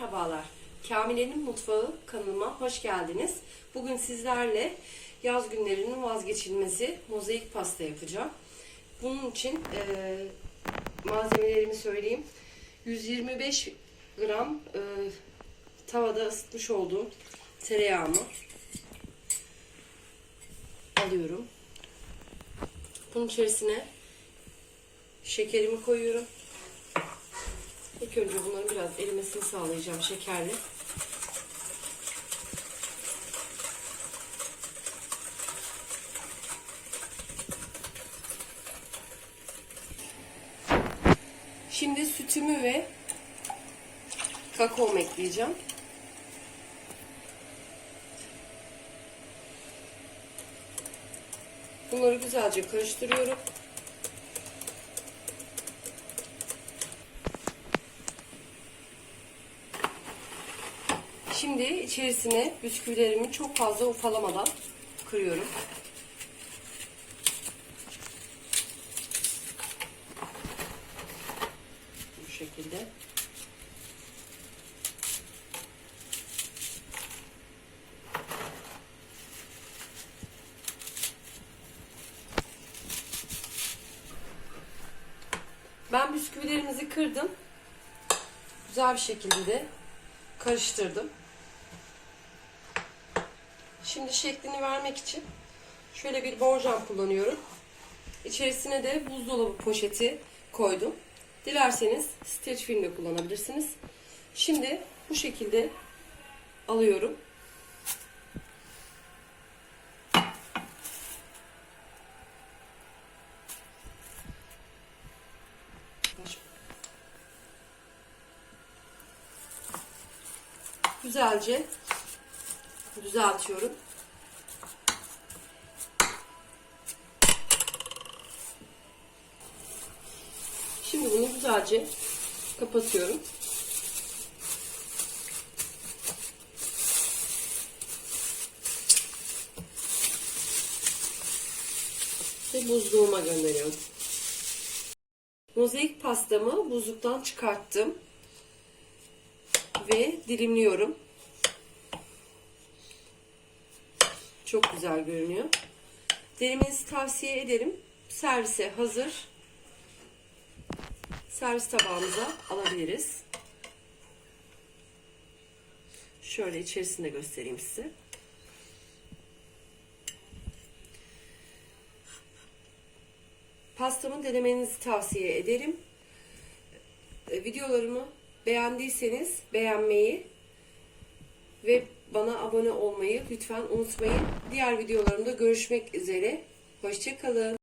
Merhabalar. Kamile'nin Mutfağı kanalıma hoş geldiniz. Bugün sizlerle yaz günlerinin vazgeçilmezi mozaik pasta yapacağım. Bunun için e, malzemelerimi söyleyeyim. 125 gram e, tavada ısıtmış olduğum tereyağımı alıyorum. Bunun içerisine şekerimi koyuyorum. İlk önce bunların biraz erimesini sağlayacağım şekerle. Şimdi sütümü ve kakaomu ekleyeceğim. Bunları güzelce karıştırıyorum. Şimdi içerisine bisküvilerimi çok fazla ufalamadan kırıyorum. Bu şekilde. Ben bisküvilerimizi kırdım. Güzel bir şekilde de karıştırdım. Şimdi şeklini vermek için şöyle bir borcam kullanıyorum. İçerisine de buzdolabı poşeti koydum. Dilerseniz streç film de kullanabilirsiniz. Şimdi bu şekilde alıyorum. Güzelce düzeltiyorum. Şimdi bunu güzelce kapatıyorum. Ve buzluğuma gönderiyorum. Mozaik pastamı buzluktan çıkarttım. Ve dilimliyorum. Çok güzel görünüyor. Denemenizi tavsiye ederim. Servise hazır. Servis tabağımıza alabiliriz. Şöyle içerisinde göstereyim size. Pastamı denemenizi tavsiye ederim. E, Videolarımı beğendiyseniz beğenmeyi ve bana abone olmayı lütfen unutmayın. Diğer videolarımda görüşmek üzere. Hoşçakalın.